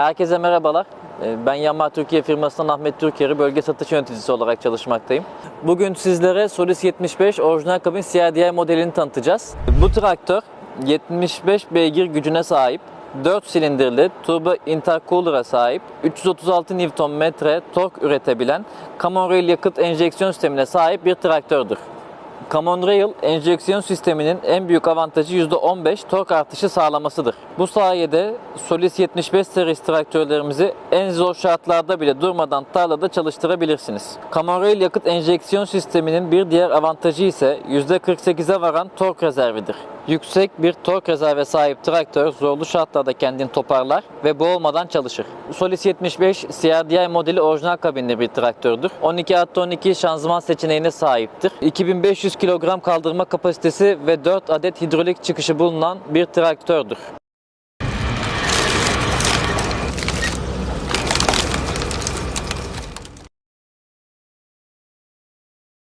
Herkese merhabalar. Ee, Ben Yanmar Türkiye firmasından Ahmet Türker'i bölge satış yöneticisi olarak çalışmaktayım. Bugün sizlere Solis 75 orijinal kabin CRDI modelini tanıtacağız. Bu traktör 75 beygir gücüne sahip, 4 silindirli turbo intercooler'a sahip, 336 Nm tork üretebilen Common Rail yakıt enjeksiyon sistemine sahip bir traktördür. Common Rail enjeksiyon sisteminin en büyük avantajı %15 tork artışı sağlamasıdır. Bu sayede Solis 75 serisi traktörlerimizi en zor şartlarda bile durmadan tarlada çalıştırabilirsiniz. Common Rail yakıt enjeksiyon sisteminin bir diğer avantajı ise %48'e varan tork rezervidir. Yüksek bir tork rezerve sahip traktör zorlu şartlarda kendini toparlar ve boğulmadan çalışır. Solis 75 CRDI modeli orijinal kabinli bir traktördür. 12 artı 12 şanzıman seçeneğine sahiptir. 2500 kilogram kaldırma kapasitesi ve 4 adet hidrolik çıkışı bulunan bir traktördür.